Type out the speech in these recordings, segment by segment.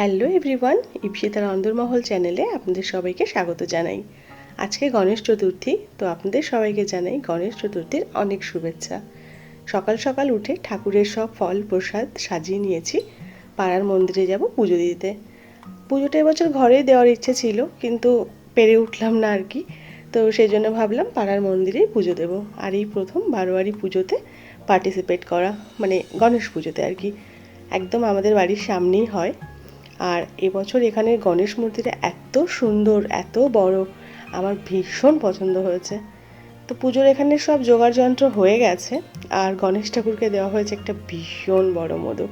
Hello everyone ইপসিতার অন্দরমহল চ্যানেলে আপনাদের সবাইকে স্বাগত জানাই। আজকে গণেশ চতুর্থী, তো আপনাদের সবাইকে জানাই গণেশ চতুর্থীর অনেক শুভেচ্ছা। সকাল সকাল উঠে ঠাকুরের সব ফল প্রসাদ সাজিয়ে নিয়েছি, পাড়ার মন্দিরে যাব পুজো দিতে। পুজোটা এবছর ঘরেই দেওয়ার ইচ্ছে ছিল, কিন্তু পেরে উঠলাম না আর কি, তো সেই জন্য ভাবলাম পাড়ার মন্দিরেই পুজো দেব। আর এই প্রথম বারোয়ারি পুজোতে পার্টিসিপেট করা মানে গণেশ পুজোতে আর কি। একদম আমাদের বাড়ির সামনেই হয়। আর এবছর এখানে গণেশ মূর্তিটা এত সুন্দর, এত বড়, আমার ভীষণ পছন্দ হয়েছে। তো পুজোর এখানে সব জোগাড় যন্ত্র হয়ে গেছে আর গণেশ ঠাকুরকে দেওয়া হয়েছে একটা ভীষণ বড় মোদক।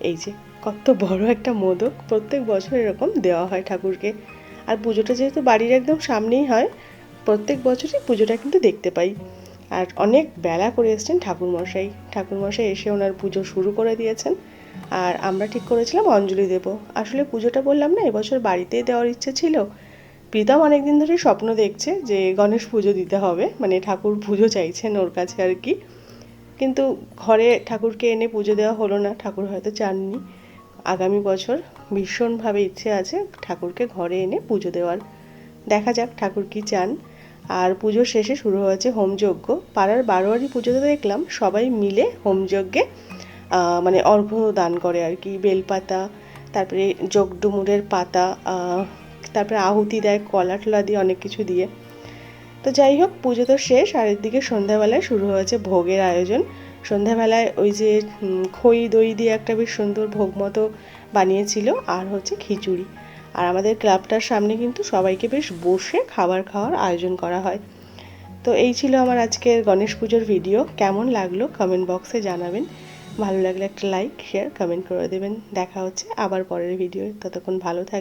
এই যে কত বড় একটা মোদক, প্রত্যেক বছর এরকম দেওয়া হয় ঠাকুরকে। আর পুজোটা যেহেতু বাড়ির একদম সামনেই হয়, প্রত্যেক বছরই পুজোটা কিন্তু দেখতে পাই। আর অনেক বেলা করে এসছেন ঠাকুরমশাই। ঠাকুরমশাই এসে ওনার পুজো শুরু করে দিয়েছেন। আর আমরা ঠিক করেছিলাম অঞ্জলি দেব। আসলে পুজোটা বললাম না, এবছর বাড়িতেই দেওয়ার ইচ্ছে ছিল। প্রীতম অনেকদিন ধরেই স্বপ্ন দেখছে যে গণেশ পুজো দিতে হবে মানে ঠাকুর পুজো চাইছেন ওর কাছে আর কি। কিন্তু ঘরে ঠাকুরকে এনে পুজো দেওয়া হলো না, ঠাকুর হয়তো চাননি। আগামী বছর ভীষণভাবে ইচ্ছে আছে ঠাকুরকে ঘরে এনে পুজো দেওয়ার। দেখা যাক ঠাকুর কি চান। আর পুজোর শেষে শুরু হয়েছে হোমযজ্ঞ। পাড়ার বারোয়ারি পুজোতে দেখলাম সবাই মিলে হোমযজ্ঞে মানে অর্ঘ্য দান করে আর কি, বেলপাতা, তারপরে জগডুমুরের পাতা তারপরে আহুতি দেয়, কলা টলা দিয়ে অনেক কিছু দিয়ে। তো যাই হোক, পুজো তো শেষ, আর এদিকে সন্ধ্যাবেলায় শুরু হয়েছে ভোগের আয়োজন। সন্ধ্যাবেলায় ওই যে খই দই দিয়ে একটা বেশ সুন্দর ভোগ মতো বানিয়েছিল, আর হচ্ছে খিচুড়ি। আর আমাদের ক্লাবটার সামনে কিন্তু সবাইকে বেশ বসে খাবার খাওয়ার আয়োজন করা হয়। তো এই ছিল আমার আজকের গণেশ পুজোর ভিডিও। কেমন লাগল কমেন্ট বক্সে জানাবেন। ভালো লাগলে একটা লাইক শেয়ার কমেন্ট করে দেবেন। দেখা হচ্ছে আবার পরের ভিডিও ততক্ষণ ভালো থাকবেন।